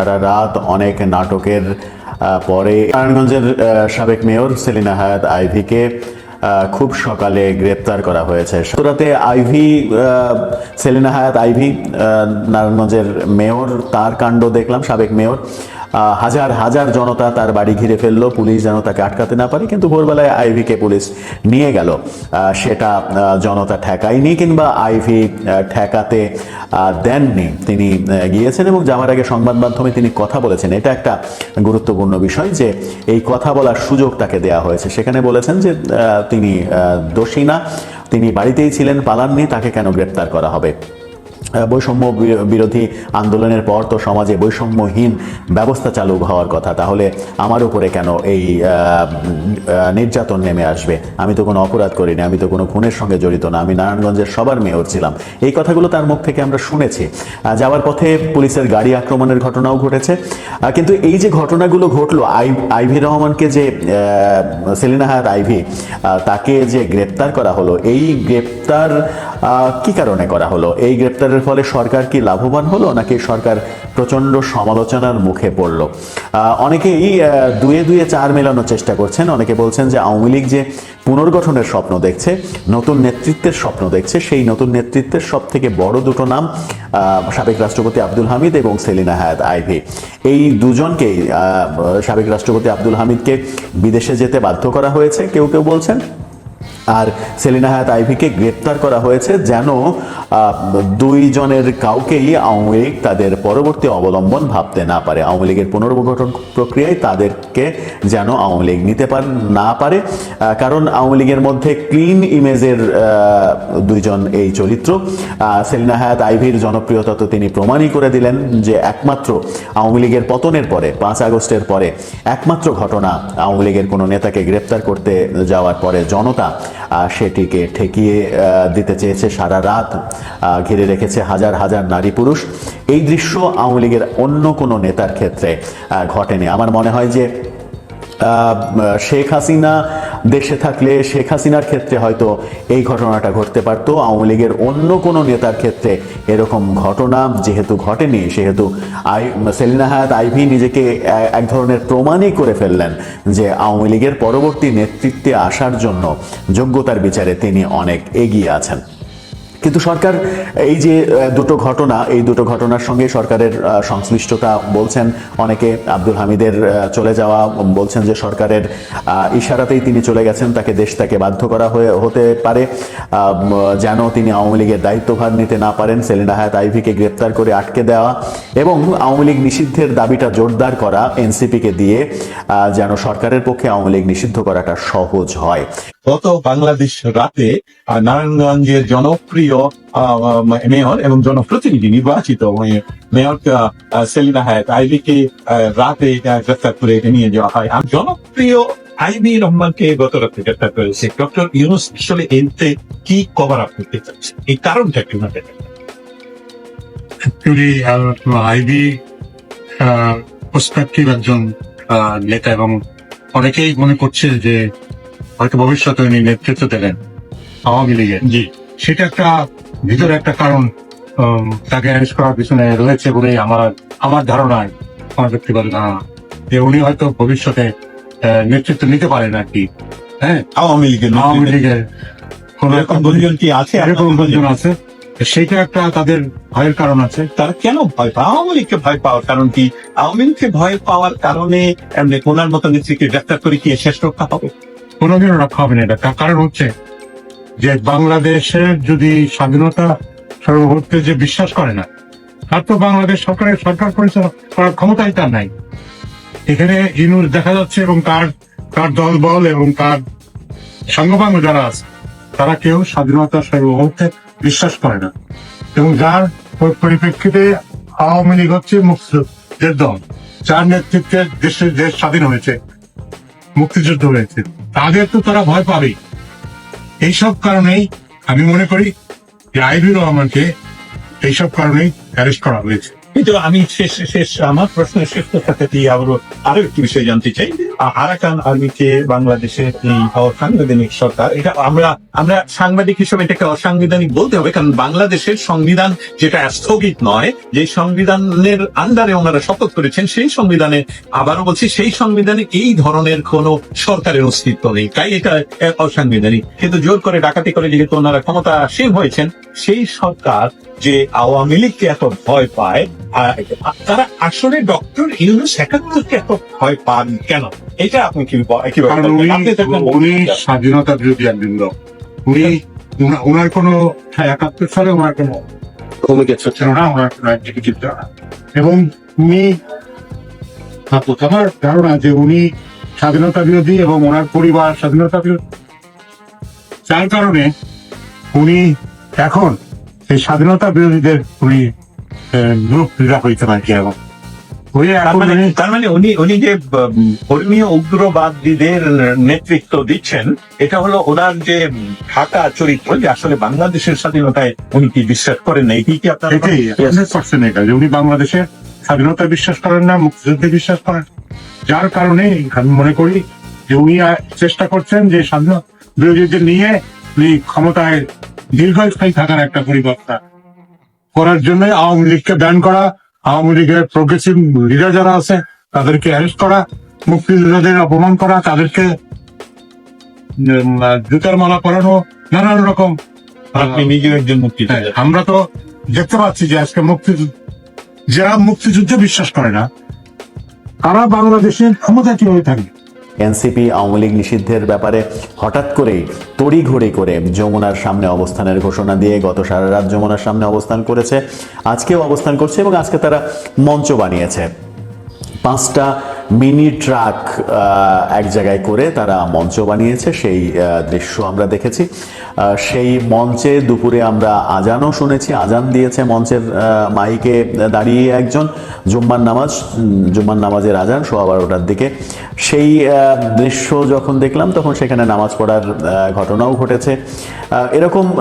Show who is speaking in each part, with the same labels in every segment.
Speaker 1: সারা রাত অনেক নাটকের পরে নারায়ণগঞ্জের সাবেক মেয়র সেলিনা হায়াত আইভিকে খুব সকালে গ্রেপ্তার করা হয়েছে। সুতরাতে আইভি সেলিনা হায়াত আইভি নারায়ণগঞ্জের মেয়র, তার কাণ্ড দেখলাম, সাবেক মেয়র। হাজার হাজার জনতা তার বাড়ি ঘিরে ফেলল। পুলিশ যেন তাকে আটকাতে না পারে, কিন্তু ভোরবেলায় আইভিকে পুলিশ নিয়ে গেল। সেটা জনতা ঠেকায়নি কিংবা আইভি ঠেকাতে দেননি। তিনি গিয়েছেন এবং যাওয়ার আগে সংবাদ মাধ্যমে তিনি কথা বলেছেন, এটা একটা গুরুত্বপূর্ণ বিষয় যে এই কথা বলার সুযোগ তাকে দেয়া হয়েছে। সেখানে বলেছেন যে তিনি দোষী না, তিনি বাড়িতেই ছিলেন, পালাননি, তাকে কেন গ্রেপ্তার করা হবে? বৈষম্য বিরোধী আন্দোলনের পর তো সমাজে বৈষম্যহীন ব্যবস্থা চালু হওয়ার কথা। তাহলে আমার উপরে কেন এই নির্যাতন নেমে আসবে? আমি তো কোনো অপরাধ করিনি আমি তো কোনো খুনের সঙ্গে জড়িত না আমি নারায়ণগঞ্জের সবার মেয়র ছিলাম। এই কথাগুলো তার মুখ থেকে আমরা শুনেছি। যাওয়ার পথে পুলিশের গাড়ি আক্রমণের ঘটনাও ঘটেছে। কিন্তু এই যে ঘটনাগুলো ঘটলো আই আইভি রহমানকে যে আহ, সেলিনা হায়াত আইভি তাকে যে গ্রেপ্তার করা হলো এই গ্রেপ্তার কি কারণে করা হলো? এই গ্রেপ্তারের ফলে সরকার কি লাভবান হলো নাকি সরকার প্রচণ্ড সমালোচনার মুখে পড়ল? অনেকেই দুয়ে দুয়ে চার মেলানোর চেষ্টা করছেন। অনেকে বলছেন যে আওয়ামী লীগ যে পুনর্গঠনের স্বপ্ন দেখছে, নতুন নেতৃত্বের স্বপ্ন দেখছে, সেই নতুন নেতৃত্বের সব থেকে বড় দুটো নাম সাবেক রাষ্ট্রপতি আব্দুল হামিদ এবং সেলিনা হায়াত আইভি। এই দুজনকেই সাবেক রাষ্ট্রপতি আব্দুল হামিদকে বিদেশে যেতে বাধ্য করা হয়েছে, কেউ কেউ বলছেন? আর সেলিনা হায়াত আইভিকে গ্রেপ্তার করা হয়েছে যেন দুইজনের কাউকেই আওয়ামী লীগ তাদের পরবর্তী অবলম্বন ভাবতে না পারে। আওয়ামী লীগের পুনর্গঠন প্রক্রিয়ায় তাদেরকে যেন আওয়ামী লীগ নিতে পার, না পারে। কারণ আওয়ামী লীগের মধ্যে ক্লিন ইমেজের দুইজন এই চরিত্র। সেলিনা হায়াত আইভির জনপ্রিয়তা তো তিনি প্রমাণই করে দিলেন যে একমাত্র আওয়ামী লীগের পতনের পরে, পাঁচ আগস্টের পরে একমাত্র ঘটনা আওয়ামী লীগের কোনো নেতাকে গ্রেপ্তার করতে যাওয়ার পরে জনতা সেটিকে ঠেকিয়ে দিতে চেয়েছে সারা রাত ঘিরে রেখেছে হাজার হাজার নারী পুরুষ। এই দৃশ্য আওয়ামী লীগের অন্য কোনো নেতার ক্ষেত্রে ঘটেনি। আমার মনে হয় যে শেখ হাসিনা দেশে থাকলে শেখ হাসিনার ক্ষেত্রে হয়তো এই ঘটনাটা ঘটতে পারতো। আওয়ামী লীগের অন্য কোনো নেতার ক্ষেত্রে এরকম ঘটনা যেহেতু ঘটেনি, সেহেতু আই, সেলিনা হায়াত আইভি নিজেকে এক ধরনের প্রমাণই করে ফেললেন যে আওয়ামী লীগের পরবর্তী নেতৃত্বে আসার জন্য যোগ্যতার বিচারে তিনি অনেক এগিয়ে আছেন। কিন্তু সরকার, এই যে দুটো ঘটনা, এই দুটো ঘটনার সঙ্গে সরকারের সংশ্লিষ্টতা বলছেন। অনেকে আব্দুল হামিদের চলে যাওয়া বলছেন যে সরকারের ইশারাতেই তিনি চলে গেছেন, তাকে দেশ তাকে বাধ্য করা হয়ে, হতে পারে। যেন তিনি আওয়ামী লীগের দায়িত্বভার নিতে না পারেন, সেলিনা হায়াত আইভিকে গ্রেপ্তার করে আটকে দেওয়া এবং আওয়ামী লীগ নিষিদ্ধের দাবিটা জোরদার করা এনসিপিকে দিয়ে যেন সরকারের পক্ষে আওয়ামী লীগ নিষিদ্ধ করাটা সহজ হয়।
Speaker 2: গত বাংলাদেশ রাতে নারায়ণগঞ্জের জনপ্রিয় মেয়র এবং জনপ্রতিনিধি নির্বাচিত মেয়র- সেলিনা হায়াত আইবিকে রাতে গ্রেফতার করে নিয়ে যাওয়া হয়। আর জনপ্রিয় আইবি রহমানকে গত রাতে গ্রেফতার করেছে ডক্টর ইউনুস। আসলে এতে কি কভার আপ করতে চাচ্ছে? এই কারণটা কি ওনাদের
Speaker 3: অ্যাকচুয়ালি আইবি প্রসপেক্টিভ একজন নেতা এবং অনেকেই মনে করছে যে হয়তো ভবিষ্যতে উনি নেতৃত্ব দেবেন আওয়ামী লীগের।
Speaker 2: জি।
Speaker 3: সেটা একটা ভিতরে একটা কারণ তাকে অ্যারেস্ট করার পিছনে রয়েছে বলেই আমার আমার ধারণায় আমার ব্যক্তিগত ধারণা। যে উনি হয়তো ভবিষ্যতে নেতৃত্ব নিতে পারেন আর কি। হ্যাঁ?
Speaker 2: আওয়ামী লীগের
Speaker 3: আওয়ামী লীগের কোন
Speaker 2: এরকম গুঞ্জন কি আছে?
Speaker 3: এরকম গুঞ্জন আছে। সেইটা একটা তাদের ভয়ের কারণ আছে।
Speaker 2: তারা কেন ভয় পায়? আওয়ামী লীগকে ভয় পাওয়ার কারণ কি? আওয়ামী লীগকে ভয় পাওয়ার কারণে এমনি মতো নেত্রীকে গ্রেফতার করে কি শেষ রক্ষা হবে?
Speaker 3: কোনোদিনও রক্ষা হবে না এটা। তার কারণ হচ্ছে যে বাংলাদেশের যদি স্বাধীনতা সর্বভৌমত্বে যে বিশ্বাস করে না তার তো বাংলাদেশ সরকারের সরকার পরিচালনা করার ক্ষমতাই তার নাই। এখানে ইনুর দেখা যাচ্ছে এবং তার তার দল বল এবং তার সাঙ্গপাঙ্গ যারা আছে, তারা কেউ স্বাধীনতা সার্বভৌমত্বে বিশ্বাস করে না। এবং যার পরিপ্রেক্ষিতে আওয়ামী লীগ হচ্ছে মুক্তিযুদ্ধের দল, যার নেতৃত্বে দেশের দেশ স্বাধীন হয়েছে, মুক্তিযুদ্ধ হয়েছে। তাদের তো তারা ভয় পাবেই। এইসব কারণেই আমি মনে করি যে আইবি রহমানকে এইসব কারণেই অ্যারেস্ট করা হয়েছে।
Speaker 2: কিন্তু আমি শেষ শেষ আমার প্রশ্নের শেষ কথাতে দিয়ে আবারও আরও একটি বিষয় জানতে চাই। আরাকান আর্মিকে বাংলাদেশের এই অসাংবিধানিক সরকার, এটা আমরা আমরা সাংবাদিক হিসেবে এটাকে অসাংবিধানিক বলতে হবে, কারণ বাংলাদেশের সংবিধান যেটা স্থগিত নয়, যে সংবিধানের আন্ডারে ওনারা শপথ করেছেন, সেই সংবিধানে আবারও বলছি, সেই সংবিধানে এই ধরনের কোন সরকারের অস্তিত্ব নেই। তাই এটা অসাংবিধানিক। কিন্তু জোর করে ডাকাতি করে যেহেতু ওনারা ক্ষমতা আসীন হয়েছেন, সেই সরকার যে আওয়ামী লীগকে এত ভয় পায় তারা আসলে ডক্টর ইউনুস একাত্তরকে এত ভয় পান কেন? এটা আপনি কি?
Speaker 3: উনি। স্বাধীনতা বিরোধী একজন লোক উনি উনা- উনার কোনো হ্যাঁ, একাত্তর সালে ওনার কোনো ছিল না ওনার কোনো না। এবং উনি আমার ধারণা যে উনি স্বাধীনতা বিরোধী এবং ওনার পরিবার স্বাধীনতা বিরোধী। যার কারণে উনি এখন এই স্বাধীনতা বিরোধীদের উনি গ্রুপ লিডার হইতে পারছি এখন উনি
Speaker 2: তার
Speaker 3: এখন
Speaker 2: মানে তার মানে উনি উনি যে ধর্মীয় উগ্রবাদীদের নেতৃত্ব দিচ্ছেন এটা হলো ওনার যে ঢাকা চরিত্র যে আসলে বাংলাদেশের স্বাধীনতায় উনি কি বিশ্বাস করেন না এটি কি আপনার
Speaker 3: এটা যে উনি বাংলাদেশের স্বাধীনতা বিশ্বাস করেন না মুক্তিযুদ্ধে বিশ্বাস করেন। যার কারণে আমি মনে করি যে উনি চেষ্টা করছেন যে স্বাধীনতা বিরোধীদের নিয়ে উনি ক্ষমতায় দীর্ঘস্থায়ী থাকার একটা পরিবর্তন করার জন্য আওয়ামী লীগকে ব্যান করা আওয়ামী লীগের প্রোগ্রেসিভ লিডার যারা আছে তাদেরকে অ্যারেস্ট করা মুক্তিযোদ্ধাদের অপমান করা তাদেরকে জুতার মালা পরানো নানান রকম
Speaker 2: আপনি নিজেও একজন
Speaker 3: হ্যাঁ, আমরা তো দেখতে পাচ্ছি যে আজকে মুক্তিযুদ্ধ যারা মুক্তিযুদ্ধে বিশ্বাস করে না তারা বাংলাদেশের ক্ষমতা কীভাবে থাকবে?
Speaker 1: এনসিপি আওয়ামী লীগ নিষিদ্ধের ব্যাপারে হঠাৎ করেই তড়িঘড়ি করে যমুনার সামনে অবস্থানের ঘোষণা দিয়ে গত সারা রাত যমুনার সামনে অবস্থান করেছে। আজকেও অবস্থান করছে এবং আজকে তারা মঞ্চ বানিয়েছে। পাঁচটা মিনি ট্রাক এক জায়গায় করে তারা মঞ্চ বানিয়েছে। সেই দৃশ্য আমরা দেখেছি। সেই মঞ্চে দুপুরে আমরা আজানও শুনেছি। আজান দিয়েছে মঞ্চের মাইকে দাঁড়িয়ে একজন। জুম্মার নামাজ জুম্মার নামাজের আজান সোয়া বারোটার দিকে। সেই দৃশ্য যখন দেখলাম, তখন সেখানে নামাজ পড়ার ঘটনাও ঘটেছে। এরকম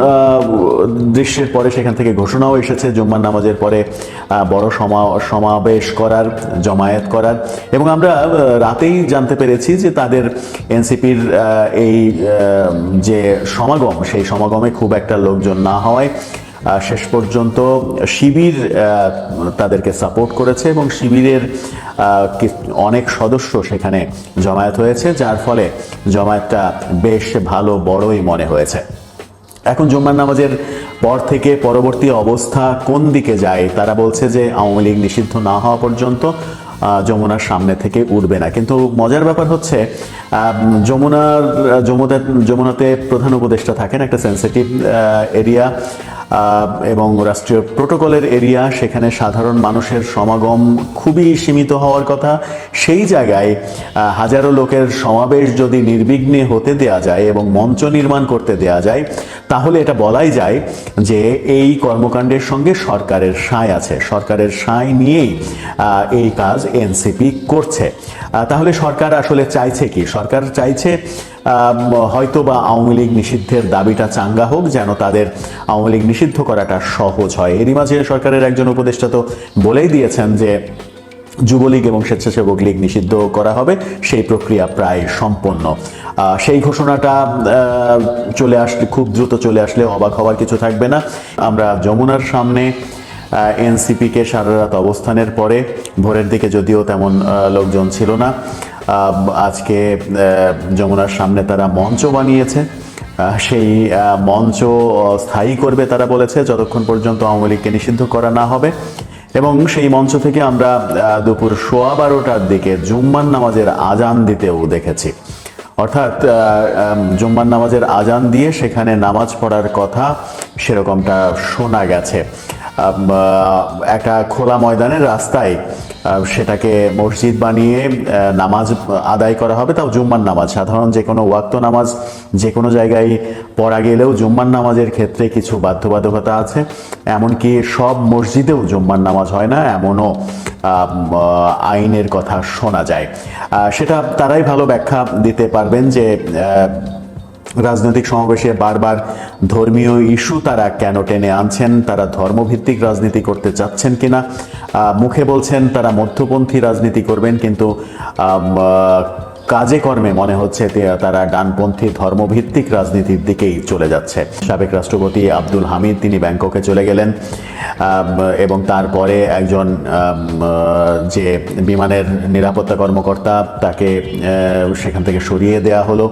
Speaker 1: দৃশ্যের পরে সেখান থেকে ঘোষণাও এসেছে। জুম্মার নামাজের পরে বড় সমা- সমাবেশ করার, জমায়েত করার। এবং আমরা রাতেই জানতে পেরেছি যে তাদের এনসিপির এই যে সমাগম, সেই সমাগমে খুব একটা লোকজন না হওয়ায় শেষ পর্যন্ত শিবির তাদেরকে সাপোর্ট করেছে এবং শিবিরের অনেক সদস্য সেখানে জমায়েত হয়েছে, যার ফলে জমায়েতটা বেশ ভালো বড়ই মনে হয়েছে। এখন জুম্মার নামাজের পর থেকে পরবর্তী অবস্থা কোন দিকে যায়, তারা বলছে যে আওয়ামী লীগ নিষিদ্ধ না হওয়া পর্যন্ত যমুনার সামনে থেকে উঠবে না। কিন্তু মজার ব্যাপার হচ্ছে যমুনার যমুনা যমুনাতে প্রধান উপদেষ্টা থাকেন একটা সেন্সিটিভ এরিয়া এবং রাষ্ট্রীয় প্রোটোকলের এরিয়া, সেখানে সাধারণ মানুষের সমাগম খুবই সীমিত হওয়ার কথা। সেই জায়গায় হাজারো লোকের সমাবেশ যদি নির্বিঘ্নে হতে দেয়া যায় এবং মঞ্চ নির্মাণ করতে দেয়া যায়, তাহলে এটা বলাই যায় যে এই কর্মকাণ্ডের সঙ্গে সরকারের সায় আছে। সরকারের সায় নিয়েই এই কাজ এনসিপি করছে। তাহলে সরকার আসলে চাইছে কি? সরকার চাইছে হয়তো বা আওয়ামী লীগ নিষিদ্ধের দাবিটা চাঙ্গা হোক যেন তাদের আওয়ামী লীগ নিষিদ্ধ করাটা সহজ হয়। এরই মাঝে সরকারের একজন উপদেষ্টা তো বলেই দিয়েছেন যে যুবলীগ এবং স্বেচ্ছাসেবক লীগ নিষিদ্ধ করা হবে, সেই প্রক্রিয়া প্রায় সম্পন্ন। সেই ঘোষণাটা চলে আসলে, খুব দ্রুত চলে আসলে অবাক হওয়ার কিছু থাকবে না। আমরা যমুনার সামনে এনসিপিকে সারা রাত অবস্থানের পরে, ভোরের দিকে যদিও তেমন লোকজন ছিল না আজকে যমুনার সামনে তারা মঞ্চ বানিয়েছে। সেই মঞ্চ স্থায়ী করবে তারা বলেছে, যতক্ষণ পর্যন্ত আওয়ামী লীগকে নিষিদ্ধ করা না হবে। এবং সেই মঞ্চ থেকে আমরা দুপুর সোয়া বারোটার দিকে জুম্মান নামাজের আজান দিতেও দেখেছি। অর্থাৎ জুম্মান নামাজের আজান দিয়ে সেখানে নামাজ পড়ার কথা সেরকমটা শোনা গেছে। একটা খোলা ময়দানের রাস্তায় সেটাকে মসজিদ বানিয়ে নামাজ আদায় করা হবে, তাও জুম্মার নামাজ। সাধারণ যে কোনো ওয়াক্ত নামাজ, যে কোনো জায়গায় পড়া গেলেও জুম্মার নামাজের ক্ষেত্রে কিছু বাধ্যবাধকতা আছে। এমনকি সব মসজিদেও জুম্মার নামাজ হয় না, এমনও আইনের কথা শোনা যায়। সেটা তারাই ভালো ব্যাখ্যা দিতে পারবেন যে রাজনৈতিক সমাবেশে বারবার ধর্মীয় ইস্যু তারা কেন টেনে আনছেন? তারা ধর্মভিত্তিক রাজনীতি করতে চাচ্ছেন কিনা? মুখে বলছেন তারা মধ্যপন্থী রাজনীতি করবেন, কিন্তু কাজে কর্মে মনে হচ্ছে তারা ডানপন্থী ধর্মভিত্তিক রাজনীতির দিকেই চলে যাচ্ছে। সাবেক রাষ্ট্রপতি আব্দুল হামিদ তিনি ব্যাংককে চলে গেলেন এবং তারপরে একজন যে বিমানের নিরাপত্তা কর্মকর্তা তাকে সেখান থেকে সরিয়ে দেয়া হলো।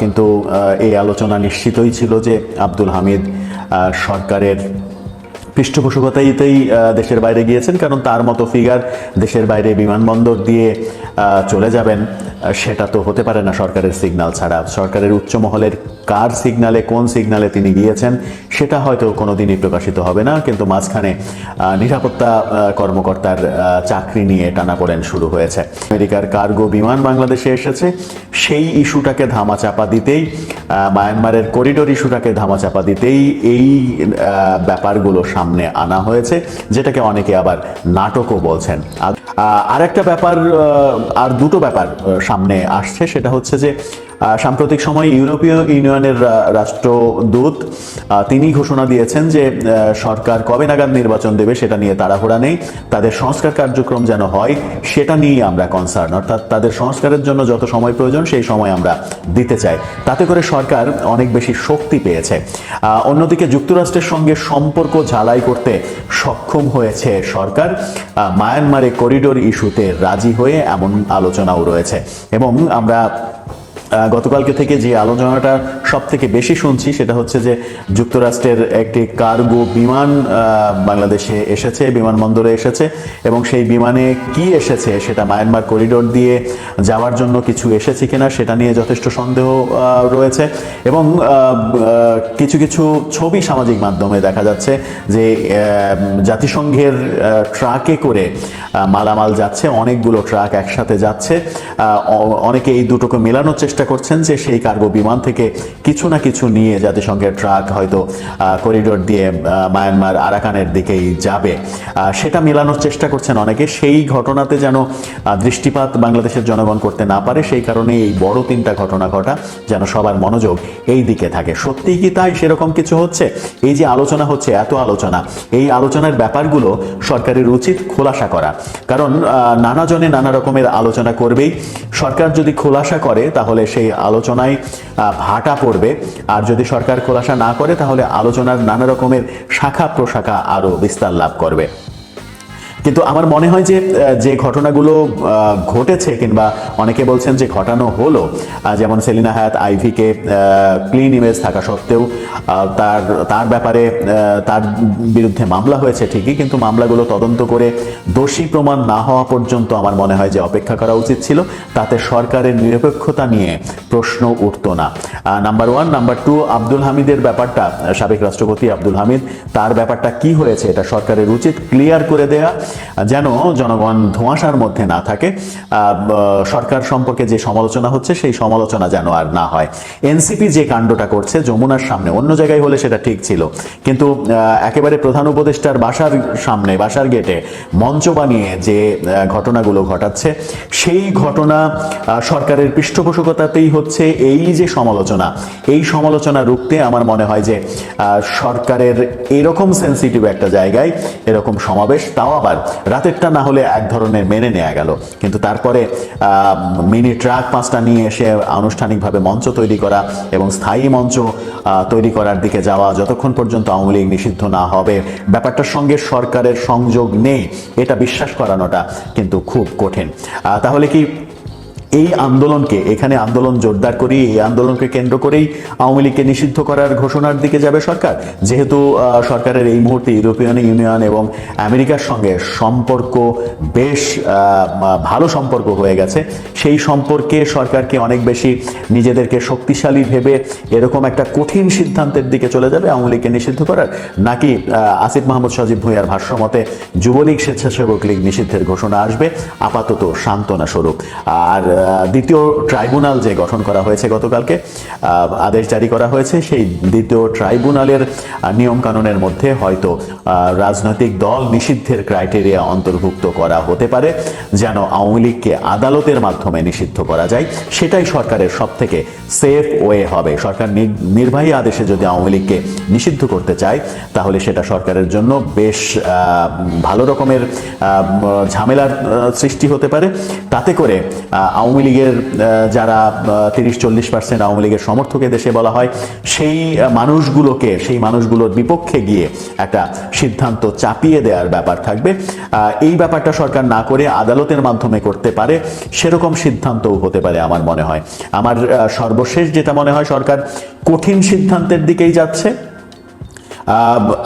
Speaker 1: কিন্তু এই আলোচনা নিশ্চিতই ছিল যে আব্দুল হামিদ সরকারের পৃষ্ঠপোষকতাইতেই দেশের বাইরে গিয়েছেন, কারণ তার মতো ফিগার দেশের বাইরে বিমানবন্দর দিয়ে চলে যাবেন সেটা তো হতে পারে না সরকারের সিগনাল ছাড়া। সরকারের উচ্চ মহলের কার সিগনালে কোন সিগনালে তিনি গিয়েছেন, সেটা হয়তো কোনোদিনই প্রকাশিত হবে না, কিন্তু মাঝখানে নিরাপত্তা কর্মকর্তার চাকরি নিয়ে টানা টানাপোড়েন শুরু হয়েছে। আমেরিকার কার্গো বিমান বাংলাদেশে এসেছে, সেই ইস্যুটাকে ধামাচাপা দিতেই মায়ানমারের করিডোর ইস্যুটাকে ধামাচাপা দিতেই এই ব্যাপারগুলো সামনে আনা হয়েছে, যেটাকে অনেকে আবার নাটকও বলছেন। আর একটা ব্যাপার আর দুটো ব্যাপার সামনে আসছে। সেটা হচ্ছে যে সাম্প্রতিক সময় ইউরোপীয় ইউনিয়নের রাষ্ট্রদূত তিনি ঘোষণা দিয়েছেন যে সরকার কবে নাগাদ নির্বাচন দেবে সেটা নিয়ে তাড়াহুড়া নেই। তাদের সংস্কার কার্যক্রম যেন হয়, সেটা নিয়েই আমরা কনসার্ন অর্থাৎ তাদের সংস্কারের জন্য যত সময় প্রয়োজন, সেই সময় আমরা দিতে চাই। তাতে করে সরকার অনেক বেশি শক্তি পেয়েছে। অন্যদিকে যুক্তরাষ্ট্রের সঙ্গে সম্পর্ক ঝালাই করতে সক্ষম হয়েছে সরকার। মায়ানমারে করিডোর ইস্যুতে রাজি হয়ে এমন আলোচনাও রয়েছে। এবং আমরা গতকালকে থেকে যে আলোচনাটা সব থেকে বেশি শুনছি সেটা হচ্ছে যে যুক্তরাষ্ট্রের একটি কার্গো বিমান বাংলাদেশে এসেছে, বিমানবন্দরে এসেছে এবং সেই বিমানে কি এসেছে সেটা মায়ানমার করিডোর দিয়ে যাওয়ার জন্য কিছু এসেছে কিনা সেটা নিয়ে যথেষ্ট সন্দেহ রয়েছে এবং কিছু কিছু ছবি সামাজিক মাধ্যমে দেখা যাচ্ছে যে জাতিসংঘের ট্রাকে করে মালামাল যাচ্ছে, অনেকগুলো ট্রাক একসাথে যাচ্ছে অনেকে এই দুটোকে মেলানোর চেষ্টা করছেন যে সেই কার্গো বিমান থেকে কিছু না কিছু নিয়ে জাতিসংঘের ট্রাক হয়তো করিডোর দিয়ে মায়ানমার আরাকানের দিকেই যাবে। সেটা মেলানোর চেষ্টা করছেন অনেকে। সেই ঘটনাতে যেন দৃষ্টিপাত বাংলাদেশের জনগণ করতে না পারে সেই কারণে এই বড় তিনটা ঘটনা ঘটা যেন সবার মনোযোগ এই দিকে থাকে। সত্যি কি তাই সেরকম কিছু হচ্ছে? এই যে আলোচনা হচ্ছে এত আলোচনা এই আলোচনার ব্যাপারগুলো সরকারের উচিত খোলাসা করা। কারণ আহ, নানা জনে নানা রকমের আলোচনা করবেই। সরকার যদি খোলাসা করে তাহলে সেই আলোচনায় ভাটা পড়বে। আর যদি সরকার খোলাসা না করে, তাহলে আলোচনার নানা রকমের শাখা প্রশাখা আরও বিস্তার লাভ করবে। কিন্তু আমার মনে হয় যে যে ঘটনাগুলো ঘটেছে কিংবা অনেকে বলছেন যে ঘটানো হলো যেমন সেলিনা হায়াত আইভিকে ক্লিন ইমেজ থাকা সত্ত্বেও তার তার ব্যাপারে তার বিরুদ্ধে মামলা হয়েছে ঠিকই, কিন্তু মামলাগুলো তদন্ত করে দোষী প্রমাণ না হওয়া পর্যন্ত আমার মনে হয় যে অপেক্ষা করা উচিত ছিল, তাতে সরকারের নিরপেক্ষতা নিয়ে প্রশ্ন উঠতো না। Number one number two Abdul হামিদের ব্যাপারটা সাবেক রাষ্ট্রপতি আব্দুল হামিদ, তার ব্যাপারটা কি হয়েছে এটা সরকারের উচিত ক্লিয়ার করে দেয়া যেন জনগণ ধোঁয়াশার মধ্যে না থাকে। সরকার সম্পর্কে যে সমালোচনা হচ্ছে, সেই সমালোচনা যেন আর না হয়। এনসিপি যে কাণ্ডটা করছে, যমুনার সামনে, অন্য জায়গায় হলে সেটা ঠিক ছিল। কিন্তু একেবারে প্রধান উপদেষ্টার বাসার সামনে, বাসার গেটে মঞ্চ বানিয়ে যে ঘটনাগুলো ঘটাচ্ছে, সেই ঘটনা সরকারের পৃষ্ঠপোষকতাতেই হচ্ছে এই যে সমালোচনা। এই সমালোচনা রুখতে আমার মনে হয় যে সরকারের এরকম সেন্সিটিভ একটা জায়গায় এরকম সমাবেশ, তাও আবার রাতেরটা না হলে এক ধরনের মেনে নেওয়া গেল। কিন্তু তারপরে মিনি ট্রাক পাঁচটা নিয়ে এসে আনুষ্ঠানিকভাবে মঞ্চ তৈরি করা এবং স্থায়ী মঞ্চ তৈরি করার দিকে যাওয়া যতক্ষণ পর্যন্ত আওয়ামী লীগ নিষিদ্ধ না হবে, ব্যাপারটার সঙ্গে সরকারের সংযোগ নেই, এটা বিশ্বাস করানোটা কিন্তু খুব কঠিন। তাহলে কি এই আন্দোলনকে, এখানে আন্দোলন জোরদার করি এই আন্দোলনকে কেন্দ্র করেই আওয়ামী লীগকে নিষিদ্ধ করার ঘোষণার দিকে যাবে সরকার। যেহেতু সরকারের এই মুহূর্তে ইউরোপিয়ান ইউনিয়ন এবং আমেরিকার সঙ্গে সম্পর্ক বেশ ভালো সম্পর্ক হয়ে গেছে, সেই সম্পর্কে সরকারকে অনেক বেশি নিজেদেরকে শক্তিশালী ভেবে এরকম একটা কঠিন সিদ্ধান্তের দিকে চলে যাবে আওয়ামী লীগকে নিষিদ্ধ করার। নাকি আসিফ মাহমুদ সজীব ভুঁইয়ার ভাষ্য মতে যুবলীগ স্বেচ্ছাসেবক লীগ নিষিদ্ধের ঘোষণা আসবে, আপাতত সান্ত্বনা স্বরূপ। আর দ্বিতীয় ট্রাইব্যুনাল যে গঠন করা হয়েছে গতকালকে আদেশ জারি করা হয়েছে, সেই দ্বিতীয় ট্রাইব্যুনালের নিয়ম কানুনের মধ্যে হয়তো রাজনৈতিক দল নিষিদ্ধের ক্রাইটেরিয়া অন্তর্ভুক্ত করা হতে পারে, যেন আওয়ামী লীগকে আদালতের মাধ্যমে নিষিদ্ধ করা যায়। সেটাই সরকারের সব থেকে সেফ ওয়ে হবে। সরকার নির্বাহী আদেশে যদি আওয়ামী লীগকে নিষিদ্ধ করতে চায়, তাহলে সেটা সরকারের জন্য বেশ ভালো রকমের ঝামেলার সৃষ্টি হতে পারে। তাতে করে আওয়ামী লীগের যারা তিরিশ, চল্লিশ পার্সেন্ট আওয়ামী লীগের সমর্থকে দেশে বলা হয়, সেই মানুষগুলোকে, সেই মানুষগুলোর বিপক্ষে গিয়ে একটা সিদ্ধান্ত চাপিয়ে দেওয়ার ব্যাপার থাকবে। এই ব্যাপারটা সরকার না করে আদালতের মাধ্যমে করতে পারে, সেরকম সিদ্ধান্তও হতে পারে আমার মনে হয়। আমার সর্বশেষ যেটা মনে হয় সরকার কঠিন সিদ্ধান্তের দিকেই যাচ্ছে।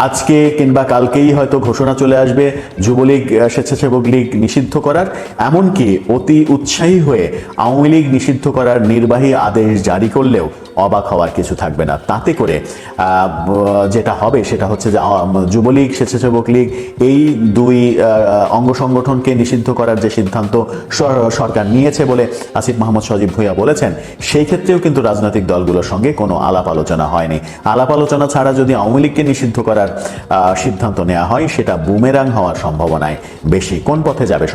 Speaker 1: আজকে কিংবা কালকেই হয়তো ঘোষণা চলে আসবে যুবলীগ স্বেচ্ছাসেবক লীগ নিষিদ্ধ করার। এমনকি অতি উৎসাহী হয়ে আওয়ামী লীগ নিষিদ্ধ করার নির্বাহী আদেশ জারি করলেও অবাক হওয়ার কিছু থাকবে না। তাতে করে যেটা হবে সেটা হচ্ছে যে যুবলীগ, স্বেচ্ছাসেবক লীগ এই দুই অঙ্গ সংগঠনকে নিষিদ্ধ করার যে সিদ্ধান্ত সরকার নিয়েছে বলে আসিফ মাহমুদ সজীব ভুইয়া বলেছেন, সেই ক্ষেত্রেও কিন্তু রাজনৈতিক দলগুলোর সঙ্গে কোনো আলাপ আলোচনা হয়নি। আলাপ আলোচনা ছাড়া যদি আওয়ামী লীগকে নিষিদ্ধ করার সিদ্ধান্ত নেওয়া হয় সেটা বুমেরাং হওয়ার সম্ভাবনায়। বেশি কোন পথে যাবে